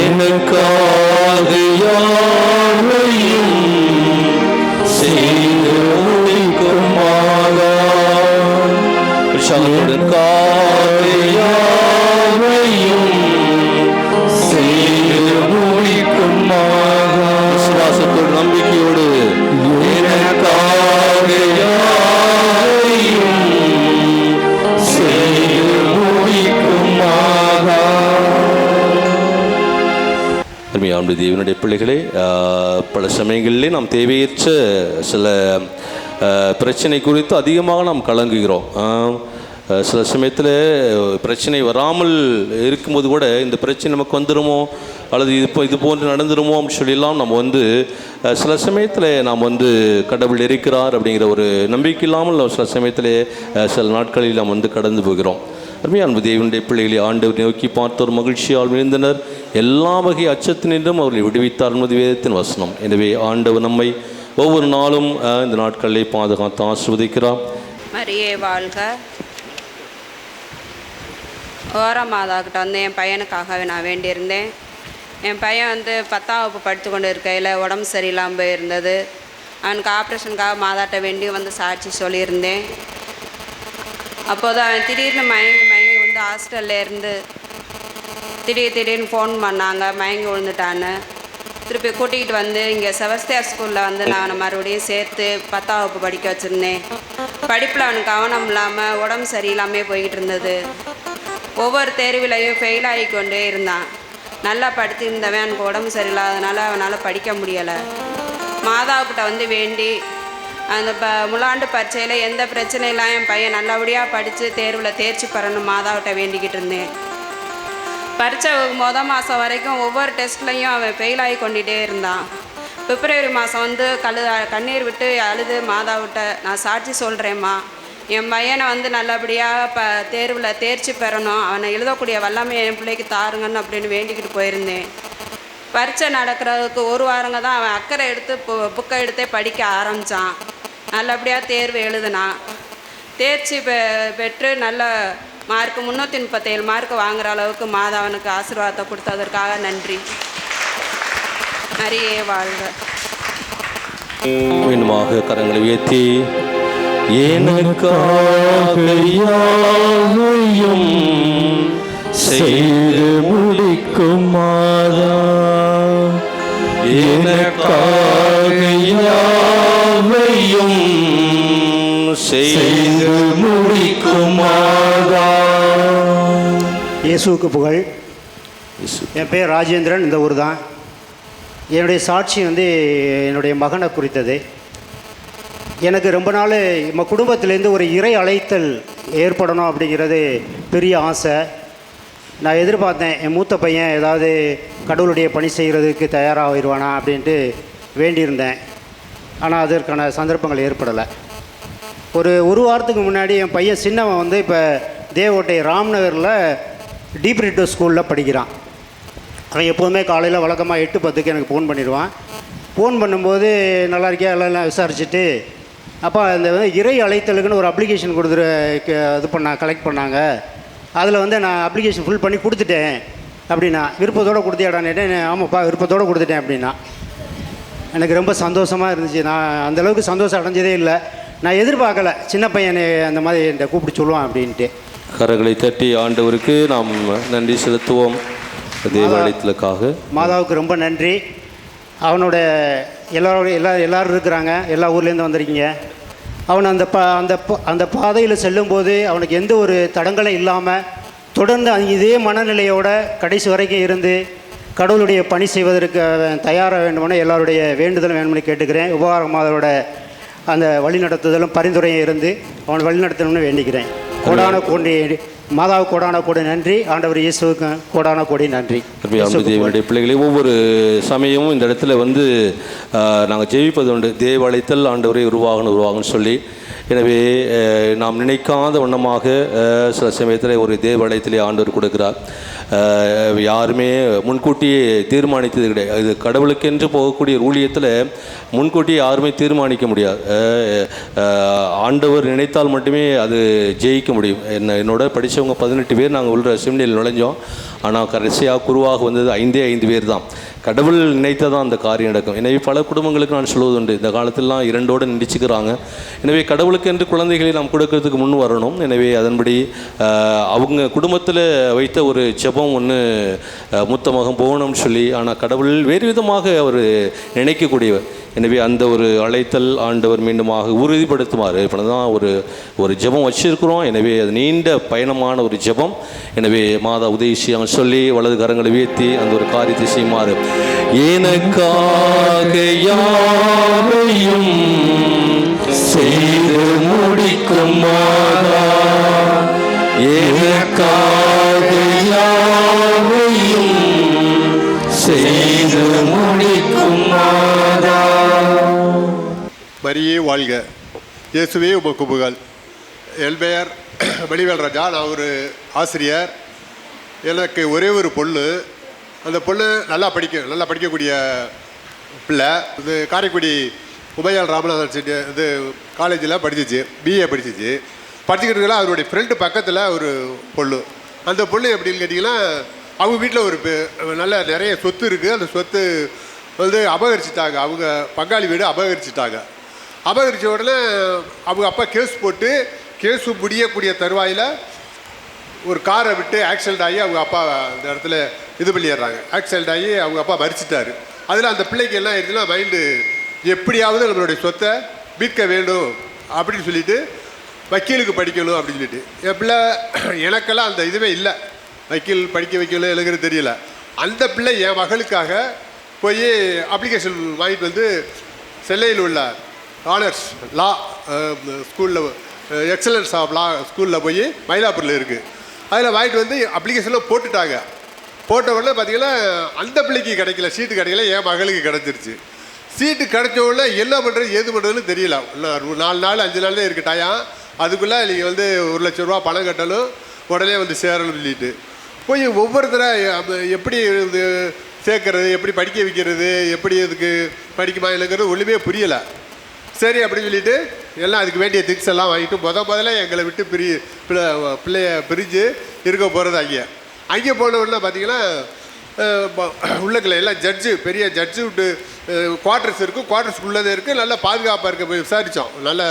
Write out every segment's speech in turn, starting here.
எனக்காக யாவையும் செய்து முடிக்குமாறா அருமையான தேவனுடைய பிள்ளைகளே பல சமயங்களிலே நாம் தேவையற்ற சில பிரச்சனை குறித்து அதிகமாக நாம் கலங்குகிறோம். சில சமயத்தில் பிரச்சனை வராமல் இருக்கும்போது கூட இந்த பிரச்சனை நமக்கு வந்துடுமோ அல்லது இது இது போன்று நடந்துருமோ? அப்படின்னு சொல்லிலாம் நம்ம வந்து சில சமயத்தில் நாம் வந்து கடவுள் இருக்கிறார் அப்படிங்கிற ஒரு நம்பிக்கை இல்லாமல் சில சமயத்தில் சில நாட்களில் நாம் வந்து கடந்து போகிறோம். அருமையான தேவனுடைய பிள்ளைகளை ஆண்டவர் நோக்கி பார்த்தோர் மகிழ்ச்சியால் விழுந்தனர். எல்லா வகை அச்சத்தினின்றும் அவர்களை விடுவித்தார் என்பது வேதத்தின் வசனம். எனவே ஆண்டவர் நம்மை ஒவ்வொரு நாளும் இந்த நாட்களிலே பாதுகாத்து ஆசிர்வதிக்கிறார். மரியே வாழ்க. ஓரா மாதாக்கிட்ட வந்து என் பையனுக்காகவே நான் வேண்டியிருந்தேன். என் பையன் வந்து பத்தாம் வகுப்பு படுத்து கொண்டு இருக்கையில் உடம்பு சரியில்லாமல் போயிருந்தது. அவனுக்கு ஆப்ரேஷனுக்காக மாதாட்ட வேண்டி வந்து சாட்சி சொல்லியிருந்தேன். அப்போது அவன் திடீர்னு மயங்கி ஹாஸ்டல்லேருந்து ஹாஸ்டல்ல இருந்து திடீர் திடீர்னு ஃபோன் பண்ணாங்க மயங்கி விழுந்துட்டான்னு. திருப்பி கூட்டிகிட்டு வந்து இங்கே செவஸ்தியார் ஸ்கூலில் வந்து நான் அவனை மறுபடியும் சேர்த்து பத்தாம் வகுப்பு படிக்க வச்சுருந்தேன். படிப்பில் அவனுக்கு கவனம் இல்லாமல் உடம்பு சரியில்லாமல் போய்கிட்டு இருந்தது. ஒவ்வொரு தேர்விலையும் ஃபெயில் ஆகி கொண்டே இருந்தான். நல்லா படித்திருந்தவன் எனக்கு உடம்பு சரியில்லாதனால அவனால் படிக்க முடியலை. மாதாவுக்கிட்ட வந்து வேண்டி அந்த ப முலாண்டு பரீட்சையில் எந்த பிரச்சனையும் என் பையன் நல்லபடியாக படித்து தேர்வில் தேர்ச்சி பெறணும் மாதாவிட்ட வேண்டிக்கிட்டு இருந்தேன். பரீட்சை மொதல் மாதம் வரைக்கும் ஒவ்வொரு டெஸ்ட்லையும் அவன் ஃபெயில் ஆகி கொண்டுகிட்டே இருந்தான். பிப்ரவரி மாதம் வந்து கழு கண்ணீர் விட்டு அழுது மாதாவிட்ட நான் சாட்சி சொல்கிறேம்மா என் பையனை வந்து நல்லபடியாக ப தேர்வில் தேர்ச்சி பெறணும். அவனை எழுதக்கூடிய வல்லமை என் பிள்ளைக்கு தாருங்கன்னு அப்படின்னு வேண்டிக்கிட்டு போயிருந்தேன். பரீட்சை நடக்கிறதுக்கு ஒரு வாரங்க தான் அவன் அக்கறை எடுத்து பு- புக்கை எடுத்தே படிக்க ஆரம்பித்தான் நல்லபடியாக தேர்வு எழுதினான் தேர்ச்சி பெ பெற்று நல்ல மார்க் முந்நூற்றி முப்பத்தேழு மார்க் வாங்குற அளவுக்கு மாதவனுக்கு ஆசீர்வாதத்தை கொடுத்ததற்காக நன்றி. நிறைய வாழ்க. மீண்டுமாக கரங்களை உயர்த்தி எனக்காகையும் செய்து முடிக்கும் மாதா. எனக்கா செய்து முடிக்குமாறா இயேசுவுக்கு புகழ். என் பேர் ராஜேந்திரன் இந்த ஊர் தான். என்னுடைய சாட்சி வந்து என்னுடைய மகனை குறித்தது. எனக்கு ரொம்ப நாள் நம்ம குடும்பத்திலேருந்து ஒரு இறை அழைத்தல் ஏற்படணும் அப்படிங்கிறது பெரிய ஆசை. நான் எதிர்பார்த்தேன் என் மூத்த பையன் ஏதாவது கடவுளுடைய பணி செய்கிறதுக்கு தயாராகிடுவானா அப்படின்ட்டு வேண்டியிருந்தேன். ஆனால் அதற்கான சந்தர்ப்பங்கள் ஏற்படலை. ஒரு ஒரு வாரத்துக்கு முன்னாடி என் பையன் சின்னவன் வந்து இப்போ தேவோட்டை ராம்நகரில் டீப்ரிட்டோ ஸ்கூலில் படிக்கிறான். அவன் எப்போதுமே காலையில் வழக்கமாக எட்டு பத்துக்கு எனக்கு ஃபோன் பண்ணிடுவான். ஃபோன் பண்ணும்போது நல்லா இருக்கியா? எல்லாம் எல்லாம் விசாரிச்சுட்டு அப்போ அந்த வந்து இறை அழைத்தலுக்குன்னு ஒரு அப்ளிகேஷன் கொடுத்துரு இது பண்ணா கலெக்ட் பண்ணாங்க. அதில் வந்து நான் அப்ளிகேஷன் ஃபில் பண்ணி கொடுத்துட்டேன். அப்படின்னா விருப்பத்தோடு கொடுத்தியாடான்னு ஆமாப்பா விருப்பத்தோடு கொடுத்துட்டேன் அப்படின்னா. எனக்கு ரொம்ப சந்தோஷமாக இருந்துச்சு. நான் அந்தளவுக்கு சந்தோஷம் அடைஞ்சதே இல்லை. நான் எதிர்பார்க்கல. சின்ன பையனை அந்த மாதிரி என்கிட்ட கூப்பிட்டு சொல்லுவான் அப்படின்ட்டு. கரங்களை தட்டி ஆண்டவருக்கு நாம் நன்றி செலுத்துவோம். தேவாலயத்திற்காக. மாதாவுக்கு ரொம்ப நன்றி. அவனோட எல்லாரோட எல்லா எல்லாரும் இருக்கிறாங்க. எல்லா ஊர்லேருந்து வந்திருக்கீங்க. அவன் அந்த ப அந்த அந்த பாதையில் செல்லும்போது அவனுக்கு எந்த ஒரு தடங்களும் இல்லாமல் தொடர்ந்து இதே மனநிலையோட கடைசி வரைக்கும் இருந்து கடவுளுடைய பணி செய்வதற்கு தயாராக வேண்டுமென எல்லாருடைய வேண்டுதலும் வேணும்னு கேட்டுக்கிறேன். உபகார மாதோட அந்த வழிநடத்துதலும் பரிந்துரையும் இருந்து அவன் வழிநடத்தணும்னு வேண்டிக்கிறேன். கோடான கோடி மாதாவு கோடான கோடி நன்றி. ஆண்டவர் இயேசுவுக்கு கோடான கோடி நன்றி. தேவனுடைய பிள்ளைகளை ஒவ்வொரு சமயமும் இந்த இடத்துல வந்து நாங்கள் ஜெயிப்பது உண்டு. தேவாலயத்தில் ஆண்டவரை உருவாகணும் உருவாகணும்னு சொல்லி எனவே நாம் நினைக்காத வண்ணமாக சில சமயத்தில் ஒரு தேவாலயத்திலே ஆண்டவர் கொடுக்கிறார். யாருமே முன்கூட்டியே தீர்மானித்தது கிடையாது இது கடவுளுக்கென்று போகக்கூடிய ஊழியத்தில் முன்கூட்டியே யாருமே தீர்மானிக்க முடியாது. ஆண்டவர் நினைத்தால் மட்டுமே அது ஜெயிக்க முடியும். என்ன என்னோட படித்தவங்க பதினெட்டு பேர் நாங்கள் உள்ள சிம்னியில் நுழைஞ்சோம். ஆனால் கடைசியாக குருவாக வந்தது ஐந்தே ஐந்து பேர் தான். கடவுள் நினைத்ததான் அந்த காரியம் நடக்கும். எனவே பல குடும்பங்களுக்கு நான் சொல்வதுண்டு இந்த காலத்திலலாம் இரண்டோடு நிடிச்சுக்கிறாங்க எனவே கடவுளுக்கு என்று குழந்தைகளை நாம் கொடுக்கறதுக்கு முன் வரணும். எனவே அதன்படி அவங்க குடும்பத்தில் வைத்த ஒரு ஜெபம் ஒன்று மூத்த போகணும்னு சொல்லி ஆனால் கடவுள் வேறு விதமாக அவர் நினைக்கக்கூடியவர். எனவே அந்த ஒரு அழைத்தல் ஆண்டவர் மீண்டுமாக உறுதிப்படுத்துமாறு இப்போ தான் ஒரு ஒரு ஜெபம் வச்சிருக்கிறோம். எனவே அது நீண்ட பயணமான ஒரு ஜெபம். எனவே மாதா உதயசி அவன் சொல்லி வலது கரங்களை உயர்த்தி அந்த ஒரு காரியத்தை செய்யுமாறு. எனக்காக யாரையும் செய்து முடிக்கும் மாதா. எனக்காக யாவையும் வரியே வாழ்க. இயேசுவே உமக்கு புகழ். என் பெயர் வடிவேல் ராஜா நான் ஒரு ஆசிரியர். எனக்கு ஒரே ஒரு பொண்ணு. அந்த பொண்ணு நல்லா படிக்க நல்லா படிக்கக்கூடிய பிள்ளை. இது காரைக்குடி உபயால் ராமநாதன் செட்டி இது காலேஜில் படிச்சிச்சு பிஏ படிச்சிச்சு. படிச்சுக்கிட்டு இருக்கலாம் அவருடைய ஃப்ரெண்டு பக்கத்தில் ஒரு பொண்ணு. அந்த பொண்ணு எப்படின்னு கேட்டிங்கன்னா அவங்க வீட்டில் ஒரு பெ- நல்ல நிறைய சொத்து இருக்குது அந்த சொத்து வந்து அபகரிச்சிட்டாங்க. அவங்க பங்காளி வீடு அபகரிச்சிட்டாங்க. அபகரித்த உடனே அவங்க அப்பா கேஸ் போட்டு கேஸு முடியக்கூடிய தருவாயில் ஒரு காரை விட்டு ஆக்சிடென்ட் ஆகி அவங்க அப்பா அந்த இடத்துல இது பண்ணிடுறாங்க. ஆக்சிடென்ட் ஆகி அவங்க அப்பா மறிச்சிட்டாரு. அதில் அந்த பிள்ளைக்கு என்ன ஆயிடுச்சுன்னா மைண்டு எப்படியாவது நம்மளுடைய சொத்தை மீட்க வேண்டும் அப்படின்னு சொல்லிட்டு வக்கீலுக்கு படிக்கணும் அப்படின்னு சொல்லிட்டு. என் பிள்ளை எனக்கெல்லாம் அந்த இதுவே இல்லை. வக்கீல் படிக்க வைக்கணும் எழுங்கிறது தெரியல. அந்த பிள்ளை என் மகளுக்காக போய் அப்ளிகேஷன் வாங்கிட்டு வந்து சென்னையில் உள்ள ஆனர்ஸ் லா ஸ்கூலில் எக்ஸலன்ஸ் ஆஃப் லா ஸ்கூலில் போய் மயிலாப்பூரில் இருக்குது அதில் வாங்கிட்டு வந்து அப்ளிகேஷனில் போட்டுட்டாங்க. போட்ட உடனே பார்த்தீங்கன்னா அந்த பிள்ளைக்கு கிடைக்கல சீட்டு கிடைக்கல என் மகளுக்கு கிடச்சிருச்சு. சீட்டு கிடைச்ச உடனே என்ன பண்ணுறது ஏது பண்ணுறதுன்னு தெரியல. இன்னும் நாலு நாள் அஞ்சு நாள் தான் டயம் அதுக்குள்ளே நீங்கள் வந்து ஒரு லட்ச ரூபா பணம் கட்டணும். உடனே வந்து சேரணும்னு சொல்லிட்டு. போய் ஒவ்வொருத்தராக எப்படி இது சேர்க்கறது எப்படி படிக்க வைக்கிறது எப்படி இதுக்கு படிக்குமா இல்லைங்கிறது ஒன்றுமே புரியலை. சரி அப்படின்னு சொல்லிட்டு எல்லாம் அதுக்கு வேண்டிய திங்ஸ் எல்லாம் வாங்கிட்டு முத முதல்ல எங்களை விட்டு பிரி பிள்ளைய பிரிஞ்சு இருக்க போகிறது அங்கே. அங்கே போன உடனே பார்த்தீங்கன்னா உள்ளக்கில் எல்லாம் ஜட்ஜு பெரிய ஜட்ஜு விட்டு குவார்ட்டர்ஸ் இருக்குது உள்ளதே இருக்குது நல்ல பாதுகாப்பாக இருக்க போய் விசாரித்தோம் நல்ல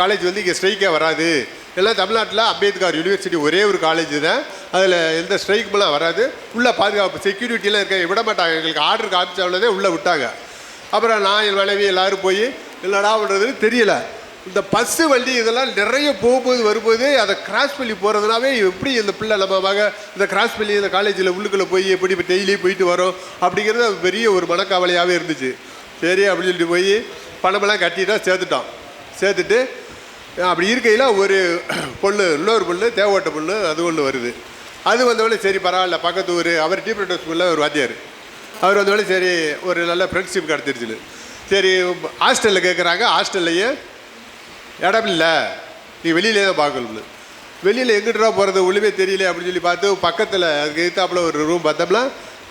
காலேஜ் வந்து இங்கே ஸ்ட்ரைக்கே வராது. எல்லாம் தமிழ்நாட்டில் அம்பேத்கர் யூனிவர்சிட்டி ஒரே ஒரு காலேஜ் தான். அதில் எந்த ஸ்ட்ரைக்குமெல்லாம் வராது. உள்ளே பாதுகாப்பு செக்யூரிட்டிலாம் இருக்க விட மாட்டாங்க. எங்களுக்கு ஆர்டர் காமிச்சவனதே உள்ளே விட்டாங்க. அப்புறம் நான் என் மனைவி எல்லாரும் போய் என்னடா பண்ணுறதுன்னு தெரியல. இந்த பஸ்ஸு வண்டி இதெல்லாம் நிறைய போகும்போது வரும்போது அதை கிராஸ் பண்ணி போகிறதுனாவே எப்படி இந்த பிள்ளை நம்ம மக இந்த கிராஸ் பண்ணி இந்த காலேஜில் உள்ளுக்குள்ளே போய் எப்படி இப்போ டெய்லி போயிட்டு வரோம் அப்படிங்கிறது அது பெரிய ஒரு மனக்கவலையாகவே இருந்துச்சு. சரி அப்படின்னு சொல்லிட்டு போய் பணமெல்லாம் கட்டிட்டா சேர்த்துட்டோம் சேர்த்துட்டு அப்படி இருக்கையில் ஒரு பொண்ணு இன்னொரு பொண்ணு தேவோட்ட பொண்ணு அது ஒன்று வருது. அது வந்தவொடனே சரி பரவாயில்ல பக்கத்து ஊர் அவர் டீப்ரெட்டர் ஸ்கூலில் ஒரு வாத்தியார். அவர் வந்தவொடனே சரி ஒரு நல்ல ஃப்ரெண்ட்ஷிப் கிடச்சிருச்சுன்னு. சரி ஹாஸ்டலில் கேட்குறாங்க ஹாஸ்டல்லையே இடம் இல்லை. நீ வெளியிலே தான் பார்க்கணும்னு வெளியில் எங்கிட்டா போகிறது ஒழுவே தெரியல அப்படின்னு சொல்லி பார்த்து பக்கத்தில் அதுக்கு எதிர்த்தாப்புல ஒரு ரூம் பார்த்தோம்னா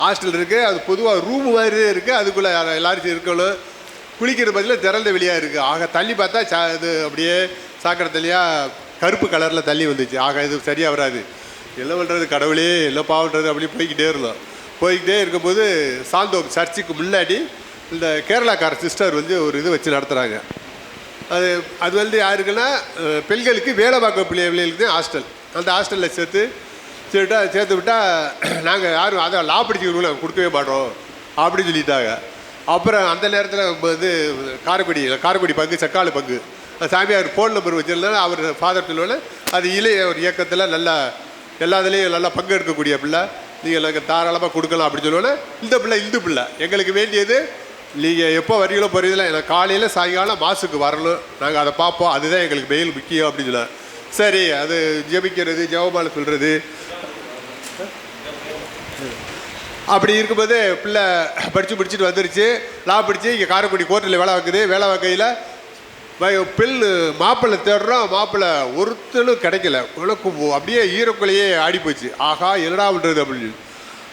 ஹாஸ்டல் இருக்குது அது பொதுவாக ரூம் மாதிரியே இருக்குது அதுக்குள்ளே எல்லாரும் இருக்கணும் குளிக்கிற பதில் திறந்த வெளியாக இருக்குது ஆக தள்ளி பார்த்தா சா இது அப்படியே சாக்கடை தள்ளியாக கருப்பு கலரில் தள்ளி வந்துச்சு. ஆக இது சரியாக வராது. என்ன பண்ணுறது கடவுளே என்ன பாவன்றது அப்படி போய்கிட்டே இருந்தோம். போய்கிட்டே இருக்கும்போது சாந்தோம். சர்ச்சுக்கு முன்னாடி இந்த கேரளாக்கார சிஸ்டர் வந்து ஒரு இது வச்சு நடத்துகிறாங்க அது அது வந்து யாருக்குன்னா பெண்களுக்கு வேலை பார்க்க பிள்ளை பிள்ளைகளுக்கு ஹாஸ்டல். அந்த ஹாஸ்டலில் சேர்த்து சேர்த்தா சேர்த்து விட்டால் நாங்கள் யாரும் அதை லா படிச்சுக்கணும் நாங்கள் கொடுக்கவே மாட்டோம். அப்படின்னு சொல்லிட்டாங்க. அப்புறம் அந்த நேரத்தில் வந்து காரைக்குடி காரைக்குடி பங்கு செக்காடு பங்கு. சாமியார் ஃபோன் நம்பர் வச்சிருந்தாலும் அவர் ஃபாதர் சொல்லுவோன்னே அது இளைய ஒரு இயக்கத்தில் நல்லா எல்லா இதுலேயும் நல்லா பங்கு எடுக்கக்கூடிய பிள்ளை. நீங்கள் நாங்கள் தாராளமாக கொடுக்கலாம் அப்படின்னு சொல்லுவோன்னே இந்த பிள்ளை இந்து பிள்ளை. எங்களுக்கு வேண்டியது நீங்கள் எப்போ வரீங்களோ போகிறீங்களா எனக்கு காலையில் சாயங்காலம் மாசுக்கு வரணும். நாங்கள் அதை பார்ப்போம். அதுதான் எங்களுக்கு மெயில் முக்கியம் அப்படின்னு சரி அது ஜெபிக்கிறது ஜெபமாலை சொல்கிறது அப்படி இருக்கும்போது பிள்ளை படித்து பிடிச்சிட்டு வந்துருச்சு. லா பிடிச்சி இங்கே காரைக்குடி கோர்ட்டில் வேலை வைக்குது வேலை வைக்கையில் பில்லு மாப்பிள்ளை தேடுறோம். மாப்பிள்ளை ஒருத்தனும் கிடைக்கல. உனக்கு அப்படியே ஈரக்குலையே ஆடி போச்சு ஆகா என்னடா பண்ணுறது அப்படின்னு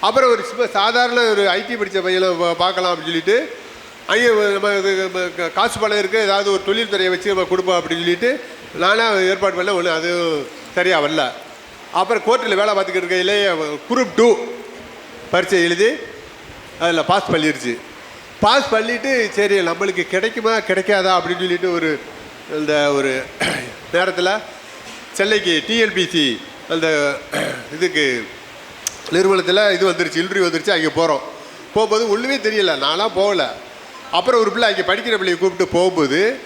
அப்புறம் ஒரு சும்மா சாதாரண ஒரு ஐடி படித்த பையனை பார்க்கலாம் அப்படின்னு சொல்லிட்டு அங்கே நம்ம இது நம்ம காசு பணம் இருக்குது ஏதாவது ஒரு தொழில் துறையை வச்சு நம்ம கொடுப்போம் அப்படின்னு சொல்லிட்டு நானாக ஏற்பாடு பண்ணல ஒன்று அது சரியாக வரல. அப்புறம் கோர்ட்டில் வேலை பார்த்துக்கிட்டு இருக்கையிலே குரூப் டூ பரீட்சை எழுதி அதில் பாஸ் பண்ணிடுச்சு பாஸ் பண்ணிவிட்டு சரி நம்மளுக்கு கிடைக்குமா கிடைக்காதா அப்படின்னு சொல்லிட்டு ஒரு இந்த ஒரு நேரத்தில் சென்னைக்கு டிஎன்பிசி அந்த இதுக்கு நிறுவனத்தில் இது வந்துருச்சு இன்டர்வியூ வந்துருச்சு அங்கே போகிறோம் போகும்போது ஒன்றுமே தெரியல நானாக போகலை. அப்புறம் ஒரு பிள்ளை அங்கே படிக்கிற பிள்ளையை கூப்பிட்டு போகும்போது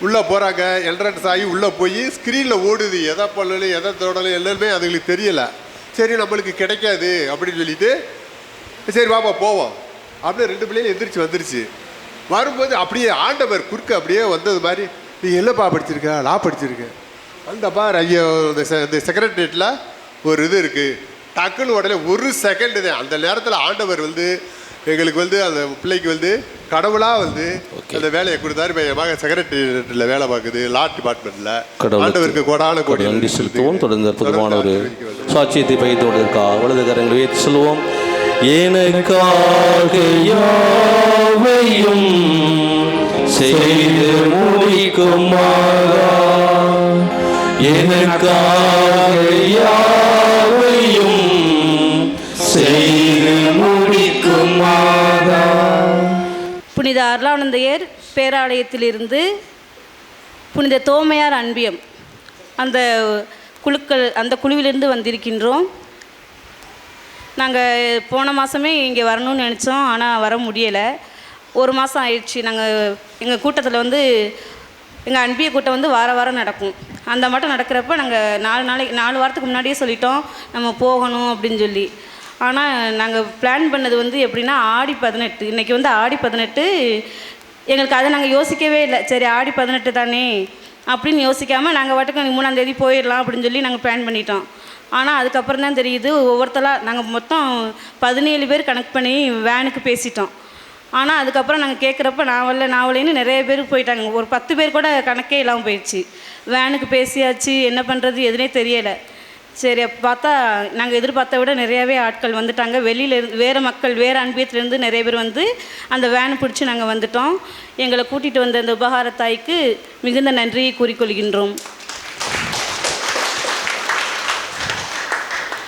உள்ளே போகிறாங்க என்ட்ரன்ஸ் ஆகி உள்ளே போய் ஸ்க்ரீனில் ஓடுது எதை பண்ணணும் எதை தொடணும் எல்லாருமே அதுங்களுக்கு தெரியலை. சரி நம்மளுக்கு கிடைக்காது அப்படின்னு சொல்லிட்டு சரி பாப்பா போவோம். அப்படியே ரெண்டு பிள்ளைகளும் எந்திரிச்சு வந்துருச்சு. வரும்போது அப்படியே ஆண்டவர் குறுக்க அப்படியே வந்தது மாதிரி நீ என்னப்பா படிச்சிருக்க? லா படிச்சிருக்க? வந்தப்பா ஐயோ இந்த செ- இந்த செக்ரட்டரியேட்டில் ஒரு இது இருக்குது டக்குன்னு உடனே ஒரு செகண்டு தான் அந்த நேரத்தில் ஆண்டவர் வந்து எங்களுக்கு வந்து அந்த பிள்ளைக்கு வந்து கடவுளாக வந்து அந்த வேலையை கொடுத்தாரு. இப்போ என் மகன் செக்ரட்டரியேட்டில் வேலை பார்க்குது லா. டிபார்ட்மெண்ட்டில் கடவுளுக்கு ஆண்டவருக்கு கொடான கொடி நன்றி செலுத்துவோம். தொடர்ந்து அற்புதமான ஒரு சாட்சியத்தை பகிர்ந்தோடுவதற்காக வலது கரங்களை உயர்த்தி சொல்லுவோம். எனக்காக யாவையும் செய்து முடிக்குமாறா எனக்காக யாவையும் செய்து புனித அருளானந்தையர் பேராலயத்திலிருந்து புனித தோமையார் அன்பியம். அந்த குழுக்கள் அந்த குழுவிலிருந்து வந்திருக்கின்றோம். நாங்கள் போன மாதமே இங்கே வரணும்னு நினச்சோம் ஆனால் வர முடியலை. ஒரு மாதம் ஆயிடுச்சு. நாங்கள் எங்கள் கூட்டத்தில் வந்து எங்கள் அன்பிய கூட்டம் வந்து வார வாரம் நடக்கும். அந்த மட்டும் நடக்கிறப்ப நாங்கள் நாலு நாளைக்கு நாலு வாரத்துக்கு முன்னாடியே சொல்லிட்டோம் நம்ம போகணும் அப்படின்னு சொல்லி. ஆனால் நாங்கள் பிளான் பண்ணது வந்து எப்படின்னா ஆடி பதினெட்டு. இன்றைக்கி வந்து ஆடி பதினெட்டு. எங்களுக்கு அதை நாங்கள் யோசிக்கவே இல்லை. சரி ஆடி பதினெட்டு தானே அப்படின்னு யோசிக்காமல் நாங்கள் வாட்டுக்கு மூணாந்தேதி போயிடலாம் அப்படின்னு சொல்லி நாங்கள் பிளான் பண்ணிட்டோம். ஆனால் அதுக்கப்புறம் தான் தெரியுது ஒவ்வொருத்தலாக நாங்கள் மொத்தம் பதினேழு பேர் கனெக்ட் பண்ணி வேனுக்கு பேசிட்டோம். ஆனால் அதுக்கப்புறம் நாங்கள் கேட்குறப்ப நான் வரல நான் நிறைய பேர் போயிட்டாங்க. ஒரு பத்து பேர் கூட கணக்கே இல்லாமல் போயிடுச்சு. வேனுக்கு பேசியாச்சு என்ன பண்ணுறது எதுனே தெரியலை. சரி அப்போ பார்த்தா நாங்கள் எதிர்பார்த்த விட நிறையாவே ஆட்கள் வந்துட்டாங்க. வெளியிலேருந்து வேறு மக்கள் வேறு அன்பியத்துலேருந்து நிறைய பேர் வந்து அந்த வேனை பிடிச்சி நாங்கள் வந்துட்டோம். எங்களை கூட்டிகிட்டு வந்த அந்த உபகார தாய்க்கு மிகுந்த நன்றியை கூறிக்கொள்கின்றோம்.